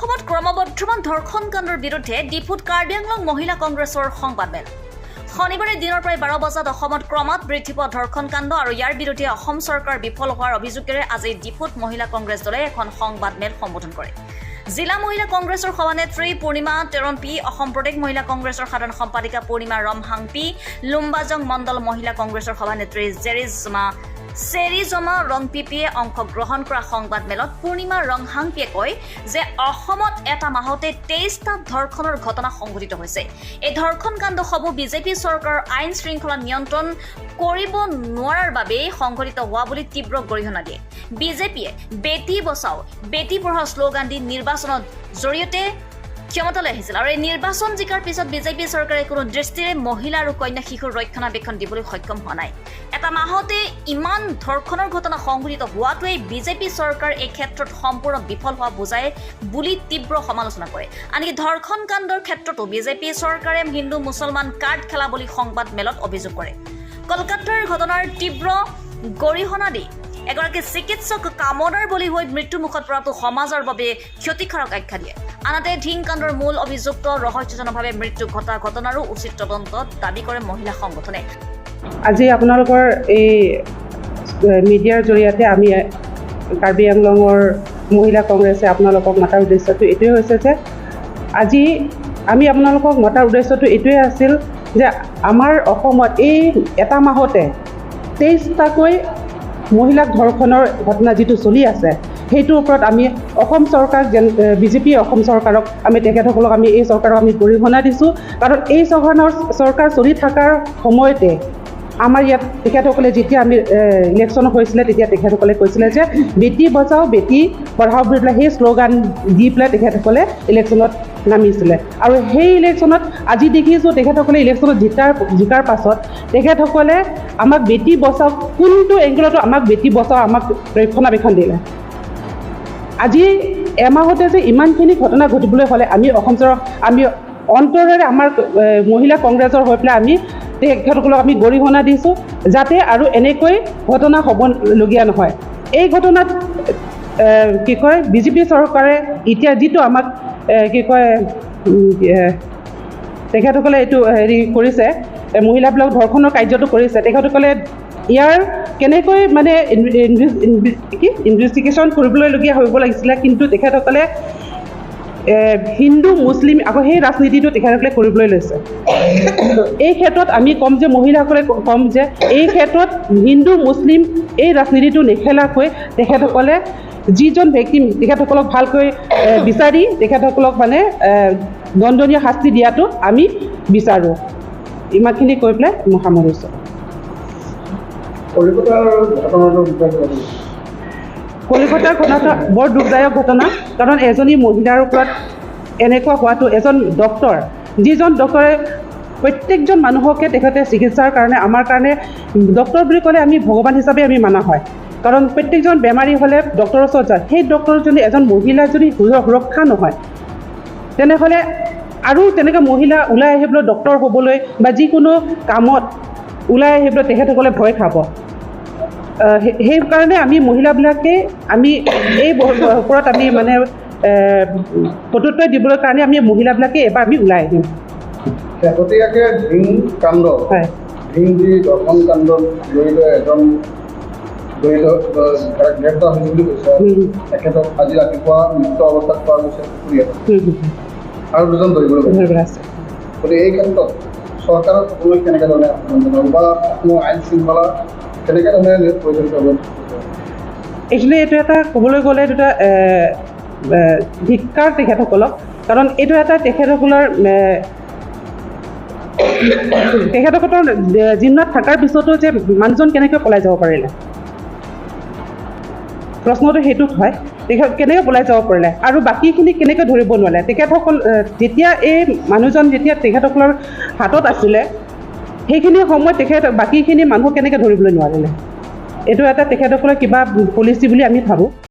ধৰ্ষণ কাণ্ডৰ বিৰুদ্ধে ডিফুত কাৰ্বি আংলং মহিলা কংগ্ৰেছৰ সংবাদমেল শনিবাৰে দিনৰ প্ৰায় বাৰ বজাত অসমত ক্ৰমাৎ বৃদ্ধি পোৱা ধৰ্ষণ কাণ্ড আৰু ইয়াৰ বিৰুদ্ধে অসম চৰকাৰ বিফল হোৱাৰ অভিযোগেৰে আজি ডিফুত মহিলা কংগ্ৰেছ দলে এখন সংবাদমেল সম্বোধন কৰে। জিলা মহিলা কংগ্ৰেছৰ সভানেত্ৰী পূৰ্ণিমা তেৰম্পী, অসম প্ৰদেশ মহিলা কংগ্ৰেছৰ সাধাৰণ সম্পাদিকা পূৰ্ণিমা ৰমহাংপী, লুম্বাজং মণ্ডল মহিলা কংগ্ৰেছৰ সভানেত্ৰী জেৰিজমা চেৰিজমা ৰংপিপিয়ে অংশগ্ৰহণ কৰা সংবাদমেলত পূৰ্ণিমা ৰংহাংপিয়ে কয় যে অসমত এটা মাহতে তেইছটা ধৰ্ষণৰ ঘটনা সংঘটিত হৈছে। এই ধৰ্ষণ কাণ্ডসমূহ বিজেপি চৰকাৰৰ আইন শৃংখলা নিয়ন্ত্ৰণ কৰিব নোৱাৰাৰ বাবেই সংঘটিত হোৱা বুলি তীব্ৰ গৰিহণা দিয়ে। বিজেপিয়ে বেটী বচাও বেটী পঢ়াও শ্লোগান দি নিৰ্বাচনত জৰিয়তে ক্ষমতালৈ আহিছিল আৰু এই নিৰ্বাচন জিকাৰ পিছত বিজেপি চৰকাৰে কোনো দৃষ্টিৰে মহিলা আৰু কন্যা শিশুৰ ৰক্ষণাবেক্ষণ দিবলৈ সক্ষম হোৱা নাই। এটা মাহতে ইমান ধৰ্ষণৰ ঘটনা সংঘটিত হোৱাটোৱে বিজেপি চৰকাৰ এই ক্ষেত্ৰত সম্পূৰ্ণ বিফল হোৱা বুজায় বুলি তীব্ৰ সমালোচনা কৰে। আনকি ধৰ্ষণ কাণ্ডৰ ক্ষেত্ৰতো বিজেপি চৰকাৰে হিন্দু মুছলমান কাৰ্ড খেলা বুলি সংবাদমেলত অভিযোগ কৰে। কলকাতাৰ ঘটনাৰ তীব্ৰ গৰিহণা দি এগৰাকী চিকিৎসক কামনাৰ বলি হৈ মৃত্যুমুখত পৰাটো সমাজৰ বাবে ক্ষতিকাৰক আখ্যা দিয়ে। আনহাতে ধিং কাণ্ডৰ মূল অভিযুক্ত ৰহস্যজনকভাৱে মৃত্যু ঘটা ঘটনাৰো উচিত তদন্ত দাবী কৰে মহিলা সংগঠনে। আজি আপোনালোকৰ এই মিডিয়াৰ জৰিয়তে আমি কাৰ্বি আংলঙৰ মহিলা কংগ্ৰেছে আপোনালোকক মতাৰ উদ্দেশ্যটো এইটোৱে হৈছে যে আজি আমি আপোনালোকক মতাৰ উদ্দেশ্যটো এইটোৱে আছিল যে আমাৰ অসমত এই এটা মাহতে তেইছটাকৈ মহিলাক ধৰ্ষণৰ ঘটনা যিটো চলি আছে সেইটোৰ ওপৰত আমি অসম চৰকাৰক যেন বিজেপি অসম চৰকাৰক আমি তেখেতসকলক আমি এই চৰকাৰক আমি গৰিহণা দিছোঁ। কাৰণ এই চৰকাৰৰ চৰকাৰ চলি থকাৰ সময়তে আমাৰ ইয়াত তেখেতসকলে যেতিয়া আমি ইলেকশ্যন হৈছিলে তেতিয়া তেখেতসকলে কৈছিলে যে বেটী বচাও বেটী পঢ়াও বুলি পেলাই সেই শ্লোগান দি পেলাই তেখেতসকলে ইলেকশ্যনত নামিছিলে। আৰু সেই ইলেকশ্যনত আজি দেখিছোঁ তেখেতসকলে ইলেকশ্যনত জিকাৰ জিকাৰ পাছত তেখেতসকলে আমাক বেটী বচাও কোনটো এংগলতো আমাক বেটী বচাও আমাক ৰক্ষণাবেক্ষণ দিলে। আজি এমাহতে যে ইমানখিনি ঘটনা ঘটিবলৈ হ'লে আমি অসম চৰকাৰ আমি অন্তৰেৰে আমাৰ মহিলা কংগ্ৰেছৰ হৈ পেলাই আমি তেখেতসকলক আমি গৰিহণা দিছোঁ যাতে আৰু এনেকৈ ঘটনা হ'বলগীয়া নহয়। এই ঘটনাত কি কয় বিজেপি চৰকাৰে এতিয়া যিটো আমাক কি কয় তেখেতসকলে এইটো হেৰি কৰিছে এ, মহিলাবিলাকক ধৰ্ষণৰ কাৰ্যটো কৰিছে তেখেতসকলে ইয়াৰ কেনেকৈ মানে কি? ইনভেষ্টিগেশ্যন কৰিবলৈলগীয়া হ'ব লাগিছিলে, কিন্তু তেখেতসকলে হিন্দু, মুছলিম আকৌ সেই ৰাজনীতিটো তেখেতসকলে কৰিবলৈ লৈছে। এই ক্ষেত্ৰত আমি ক'ম যে, মহিলাসকলে ক'ম যে, এই ক্ষেত্ৰত হিন্দু, মুছলিম এই ৰাজনীতিটো নেখেলাকৈ তেখেতসকলে যিজন ব্যক্তি, তেখেতসকলক ভালকৈ বিচাৰি, তেখেতসকলক মানে দণ্ডনীয় শাস্তি দিয়াটো আমি বিচাৰোঁ। ইমানখিনি কৈ পেলাই মই সামৰিছোঁ। কলিকতাৰ ঘটনাটো বৰ দুখদায়ক ঘটনা কাৰণ এজনী মহিলাৰ ওপৰত এনেকুৱা হোৱাটো এজন ডক্তৰ যিজন ডক্তৰে প্ৰত্যেকজন মানুহকে তেখেতে চিকিৎসাৰ কাৰণে আমাৰ কাৰণে ডক্তৰ বুলি ক'লে আমি ভগৱান হিচাপে আমি মানা হয়। কাৰণ প্ৰত্যেকজন বেমাৰী হ'লে ডক্তৰৰ ওচৰত যায়। সেই ডক্তৰ যদি এজন মহিলা যদি সুৰ- সুৰক্ষা নহয় তেনেহ'লে আৰু তেনেকৈ মহিলা ওলাই আহিবলৈ ডক্তৰ হ'বলৈ বা যিকোনো কামত ওলাই আহিবলৈ তেখেতসকলে ভয় খাব। সেইকাৰণে আমি মহিলাবিলাকে আমি এই ওপৰত আমি মানে প্ৰত্যুত্তৰ দিবলৈ কাৰণে আমি মহিলাবিলাকে এবাৰ আমি ওলাই আহিম। শেহতীয়াকৈ ধিং কাণ্ড হয়। ধিং যি দৰ্শন কাণ্ডত জড়িত এজন জড়িত আহ, গ্ৰেপ্তাৰ হৈছে বুলি কৈছে। হুম, তেখেতক আজি ৰাতিপুৱা মৃত অৱস্থাত পোৱা গৈছে পুখুৰীত হুম, হুম, হুম। আৰু দুজন ধৰিবলৈ গতিকে এই ক্ষেত্ৰত চৰকাৰক সকলোৱে কেনেকৈ ধৰণে বা অসমৰ আইন শৃংখলা কেনেকৈ ধৰণে পৰিচালিত হ'ব? একচুৱেলি এইটো এটা ক'বলৈ গ'লে এইটো এটা ধিক্কাৰ তেখেতসকলক। কাৰণ এইটো এটা তেখেতসকলৰ তেখেতসকলৰ জিম্মাত থকাৰ পিছতো যে মানুহজন কেনেকৈ পলাই যাব পাৰিলে? প্ৰশ্নটো সেইটোত হয়। কেনেকৈ পলাই যাব পাৰিলে? আৰু বাকীখিনি কেনেকৈ ধৰিব নোৱাৰিলে? তেখেতসকল যেতিয়া এই মানুহজন যেতিয়া তেখেতসকলৰ হাতত আছিলে সেইখিনি সময়ত তেখেত বাকীখিনি মানুহ কেনেকৈ ধৰিবলৈ নোৱাৰিলে? এইটো এটা তেখেতসকলৰ কিবা পলিচি বুলি আমি ভাবোঁ।